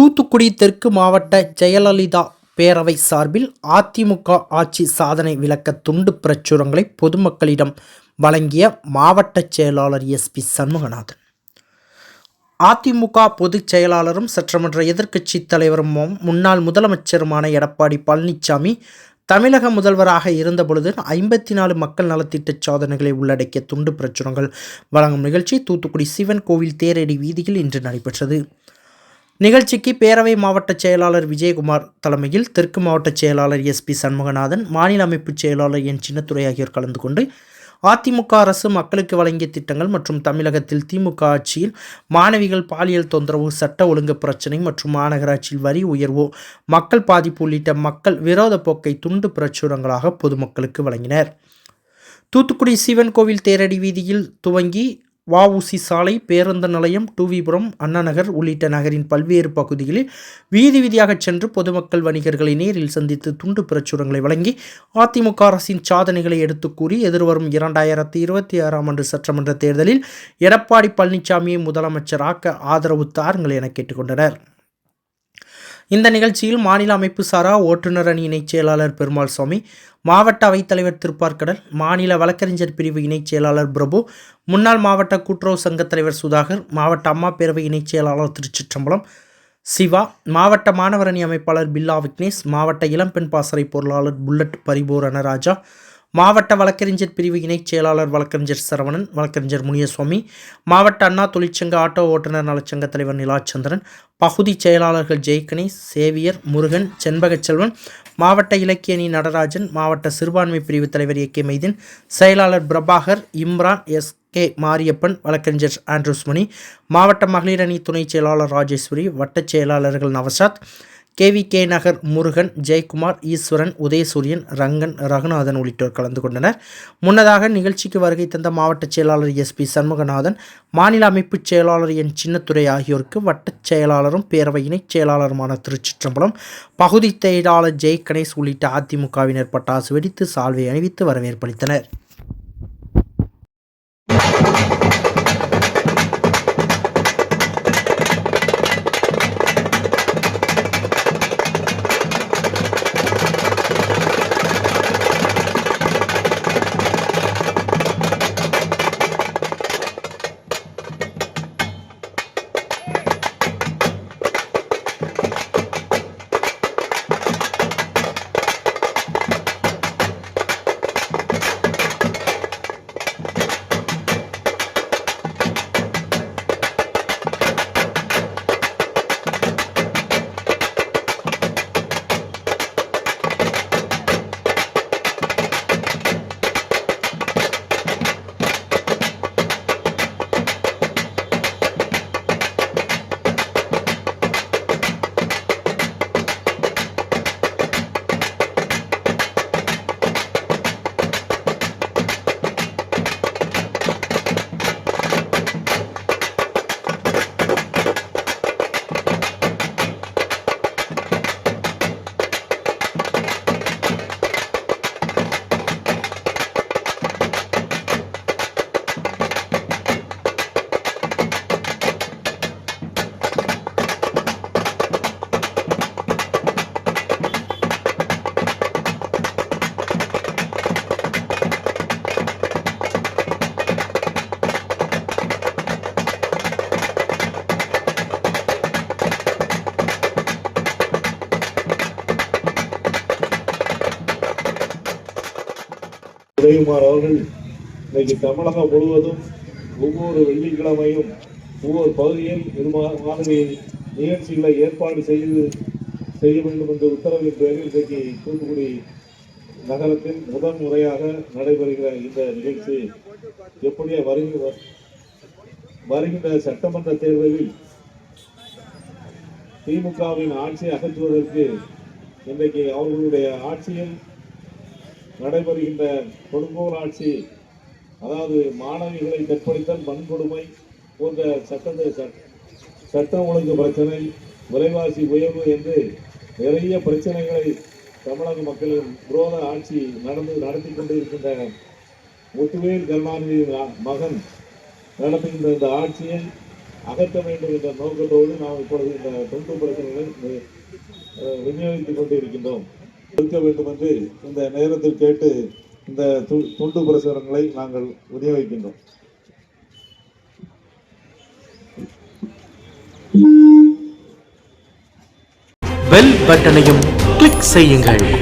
தூத்துக்குடி தெற்கு மாவட்ட ஜெயலலிதா பேரவை சார்பில் அதிமுக ஆட்சி சாதனை விளக்க துண்டு பிரச்சுரங்களை பொதுமக்களிடம் வழங்கிய மாவட்ட செயலாளர் எஸ்பி சண்முகநாதன். அதிமுக பொதுச் செயலாளரும் சட்டமன்ற எதிர்க்கட்சித் தலைவரும் முன்னாள் முதலமைச்சருமான எடப்பாடி பழனிசாமி தமிழக முதல்வராக இருந்தபொழுது ஐம்பத்தி நாலு மக்கள் நலத்திட்ட சாதனைகளை உள்ளடக்கிய துண்டு பிரச்சுரங்கள் வழங்கும் நிகழ்ச்சி தூத்துக்குடி சிவன் கோவில் தேரடி வீதியில் இன்று நடைபெற்றது. நிகழ்ச்சிக்கு பேரவை மாவட்ட செயலாளர் விஜயகுமார் தலைமையில் தெற்கு மாவட்ட செயலாளர் எஸ்பி சண்முகநாதன் மாநில அமைப்பு செயலாளர் என். சின்னத்துறை ஆகியோர் கலந்து கொண்டு அதிமுக அரசு மக்களுக்கு வழங்கிய திட்டங்கள் மற்றும் தமிழகத்தில் திமுக ஆட்சியில் மாணவிகள் பாலியல் தொந்தரவு சட்ட ஒழுங்கு பிரச்சினை மற்றும் மாநகராட்சியில் வரி உயர்வு மக்கள் பாதிப்பு உள்ளிட்ட மக்கள் விரோத போக்கை துண்டு பிரச்சுரங்களாக பொதுமக்களுக்கு வழங்கினர். தூத்துக்குடி சிவன் கோவில் தேரடி வீதியில் துவங்கி வஉசி சாலை பேருந்து நிலையம் டூவிபுரம் அண்ணாநகர் உள்ளிட்ட நகரின் பல்வேறு பகுதிகளில் வீதி வீதியாக சென்று பொதுமக்கள் வணிகர்களை நேரில் சந்தித்து துண்டு பிரச்சுரங்களை வழங்கி அதிமுக அரசின் சாதனைகளை எடுத்து கூறி எதிர்வரும் இரண்டாயிரத்தி இருபத்தி ஆறாம் ஆண்டு சட்டமன்ற தேர்தலில் எடப்பாடி பழனிசாமியை முதலமைச்சராக்க ஆதரவு தாருங்கள் என கேட்டுக்கொண்டனர் இந்த நிகழ்ச்சியில் மாநில அமைப்பு சாரா ஓட்டுநர் அணி இணைச் செயலாளர் பெருமாள் சுவாமி மாவட்ட அவைத்தலைவர் திருப்பார்கடல் மாநில வழக்கறிஞர் பிரிவு இணைச் செயலாளர் பிரபு முன்னாள் மாவட்ட கூட்டுறவு சங்கத் தலைவர் சுதாகர் மாவட்ட அம்மா பேரவை இணைச் செயலாளர் திருச்சிற்றம்பலம் சிவா மாவட்ட மாணவர் அணி அமைப்பாளர் பில்லா விக்னேஷ் மாவட்ட இளம்பெண் பாசறை பொருளாளர் புல்லட் பரிபூரண ராஜா மாவட்ட வழக்கறிஞர் பிரிவு இணைச் செயலாளர் வழக்கறிஞர் சரவணன் வழக்கறிஞர் முனியசுவாமி மாவட்ட அண்ணா தொழிற்சங்க ஆட்டோ ஓட்டுநர் நலச்சங்க தலைவர் நிலாச்சந்திரன் பகுதி செயலாளர்கள் ஜெய்கணி சேவியர் முருகன் செண்பகச்செல்வன் மாவட்ட இலக்கிய அணி நடராஜன் மாவட்ட சிறுபான்மை பிரிவு தலைவர் ஏ கே மைதீன் செயலாளர் பிரபாகர் இம்ரான் எஸ் கே மாரியப்பன் வழக்கறிஞர் ஆண்ட்ரூஸ்மணி மாவட்ட மகளிர் அணி துணைச் செயலாளர் ராஜேஸ்வரி வட்டச் செயலாளர்கள் நவசாத் கேவி கே நகர் முருகன் ஜெயக்குமார் ஈஸ்வரன் உதயசூரியன் ரங்கன் ரகுநாதன் உள்ளிட்டோர் கலந்து கொண்டனர். முன்னதாக நிகழ்ச்சிக்கு வருகை தந்த மாவட்ட செயலாளர் எஸ்பி சண்முகநாதன் மாநில அமைப்பு செயலாளர் என் சின்னத்துறை ஆகியோருக்கு வட்டச் செயலாளரும் பேரவை இணைச் செயலாளருமான திருச்சிற்றம்பலம் பகுதி செயலாளர் ஜெய் கணேஷ் உள்ளிட்ட அதிமுகவினர் பட்டாசு வெடித்து சால்வை அணிவித்து வரவேற்பளித்தனர் உதயகுமார் அவர்கள் இன்னைக்கு தமிழகம் முழுவதும் ஒவ்வொரு வெள்ளிக்கிழமையும் ஒவ்வொரு பகுதியில் இது மாதிரி நிகழ்ச்சிகளை ஏற்பாடு செய்து செய்ய வேண்டும் என்ற உத்தரவின் பேரில் இன்றைக்கு தூத்துக்குடி நகரத்தில் முதன் முறையாக நடைபெறுகிற இந்த நிகழ்ச்சி எப்படியே வருகிற வருகின்ற சட்டமன்ற தேர்தலில் திமுகவின் ஆட்சியை அகற்றுவதற்கு இன்றைக்கு அவர்களுடைய ஆட்சியில் நடைபெறுகின்ற கொடுங்கோல் ஆட்சி அதாவது மாணவிகளை கற்பழித்தல் வன்கொடுமை போன்ற சட்ட சட்ட- சட்டம் ஒழுங்கு பிரச்சனை விலைவாசி உயர்வு என்று நிறைய பிரச்சனைகளை தமிழக மக்களின் விரோத ஆட்சி நடந்து நடத்தி கொண்டு இருக்கின்ற முத்துவேல் கருணாநிதியின் மகன் நடத்துகின்ற இந்த ஆட்சியை அகற்ற வேண்டும் என்ற நோக்கத்தோடு நாம் இப்பொழுது இந்த தொண்டு பிரச்சனைகளை விநியோகித்துக் கொண்டிருக்கின்றோம். இருக்க வேண்டும் என்று இந்த நேரத்தில் கேட்டு இந்த துண்டு பிரசுரங்களை நாங்கள் விநியோகிக்கின்றோம். பெல் பட்டனையும் கிளிக் செய்யுங்கள்.